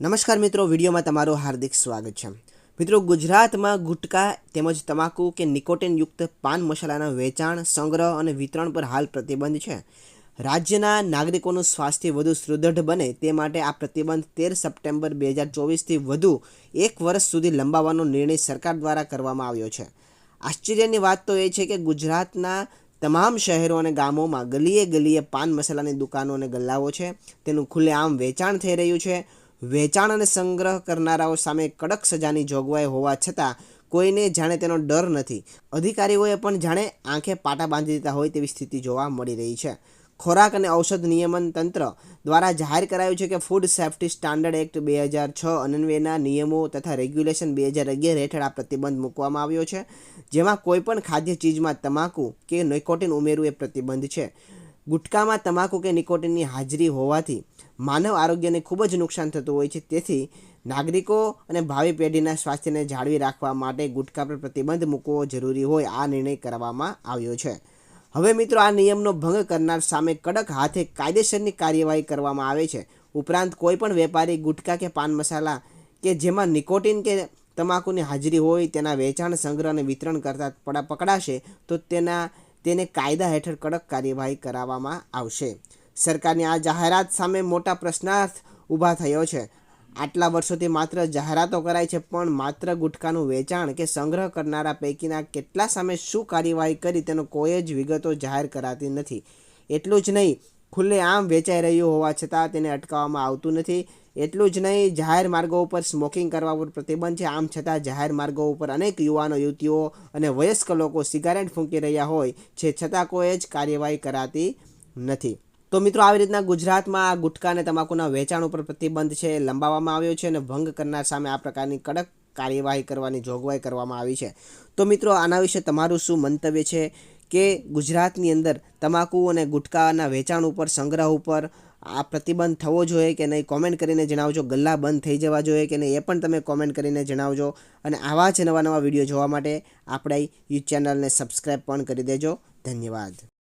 નમસ્કાર મિત્રો, વિડીયોમાં તમારું હાર્દિક સ્વાગત છે. મિત્રો, ગુજરાતમાં ગુટકા તેમજ તમાકુ કે નિકોટિનયુક્ત પાન મસાલાના વેચાણ, સંગ્રહ અને વિતરણ પર હાલ પ્રતિબંધ છે. રાજ્યના નાગરિકોનું સ્વાસ્થ્ય વધુ સુદૃઢ બને તે માટે આ પ્રતિબંધ તેર સપ્ટેમ્બર બે હજાર ચોવીસથી વધુ એક વર્ષ સુધી લંબાવવાનો નિર્ણય સરકાર દ્વારા કરવામાં આવ્યો છે. આશ્ચર્યની વાત તો એ છે કે ગુજરાતના તમામ શહેરો અને ગામોમાં ગલીએ ગલીએ પાન મસાલાની દુકાનો અને ગલ્લાઓ છે. તેનું ખુલ્લેઆમ વેચાણ થઈ રહ્યું છે. વેચાણ અને સંગ્રહ કરનારાઓ સામે કડક સજાની જોગવાઈ હોવા છતાં કોઈને જાણે તેનો ડર નથી. અધિકારીઓએ પણ જાણે આંખે પાટા બાંધી દીધા હોય તેવી સ્થિતિ જોવા મળી રહી છે. ખોરાક અને ઔષધ નિયમન તંત્ર દ્વારા જાહેર કરાયું છે કે ફૂડ સેફ્ટી સ્ટાન્ડર્ડ એક્ટ બે હજાર છ અન્વયના નિયમો તથા રેગ્યુલેશન બે હજાર અગિયાર હેઠળ આ પ્રતિબંધ મૂકવામાં આવ્યો છે, જેમાં કોઈપણ ખાદ્ય ચીજમાં તમાકુ કે નિકોટિન ઉમેરવું એ પ્રતિબંધ છે. ગુટકામાં તમાકુ કે નિકોટિનની હાજરી હોવાથી માનવ આરોગ્યને ખૂબ જ નુકસાન થતું હોય છે. તેથી નાગરિકો અને ભાવિ પેઢીના સ્વાસ્થ્યને જાળવી રાખવા માટે ગુટકા પર પ્રતિબંધ મૂકવો જરૂરી હોય, આ નિર્ણય કરવામાં આવ્યો છે. હવે મિત્રો, આ નિયમનો ભંગ કરનાર સામે કડક હાથે કાયદેસરની કાર્યવાહી કરવામાં આવે છે. ઉપરાંત કોઈપણ વેપારી ગુટકા કે પાન મસાલા કે જેમાં નિકોટિન કે તમાકુની હાજરી હોય તેના વેચાણ, સંગ્રહ અને વિતરણ કરતા પકડાશે તો તેના તેને કાયદા હેઠળ કડક કાર્યવાહી કરાવવામાં આવશે. સરકારની આ જાહેરાત સામે મોટા પ્રશ્નાર્થ ઊભા થયો છે. આટલા વર્ષોથી માત્ર જાહેરાતો કરાય છે, પણ માત્ર ગુટખાનું વેચાણ કે સંગ્રહ કરનારા પૈકીના કેટલા સામે શું કાર્યવાહી કરી તેનો કોઈ જ વિગતો જાહેર કરાતી નથી. એટલું જ નહીં ખુલ્લે આમ વેચાઈ રહ્યું હોવા છતાં તેને અટકાવવામાં આવતું નથી. એટલું જ નહીં, જાહેર માર્ગો ઉપર સ્મોકિંગ કરવા પર પ્રતિબંધ છે. આમ છતાં જાહેર માર્ગો ઉપર અનેક યુવાનો, યુવતીઓ અને વયસ્ક લોકો સિગારેટ ફૂંકી રહ્યા હોય છે. છતાં કોઈ જ કાર્યવાહી કરાતી નથી. તો મિત્રો, આવી રીતના ગુજરાતમાં આ ગુટખા અને તમાકુના વેચાણ ઉપર પ્રતિબંધ છે, લંબાવવામાં આવ્યો છે અને ભંગ કરનાર સામે આ પ્રકારની કડક કાર્યવાહી કરવાની જોગવાઈ કરવામાં આવી છે. તો મિત્રો, આના વિશે તમારું શું મંતવ્ય છે? કે ગુજરાતની અંદર તમાકુ અને ગુટકાના વેચાણ ઉપર, સંગ્રહ ઉપર આ પ્રતિબંધ થવો જોઈએ કે નહીં કોમેન્ટ કરીને જણાવજો. ગલ્લા બંધ થઈ જવા જોઈએ કે નહીં, એ પણ તમે કોમેન્ટ કરીને જણાવજો. અને આવા જ નવા નવા વીડિયો જોવા માટે આપણા યુટ્યુબ ચેનલને સબસ્ક્રાઈબ પણ કરી દેજો. ધન્યવાદ.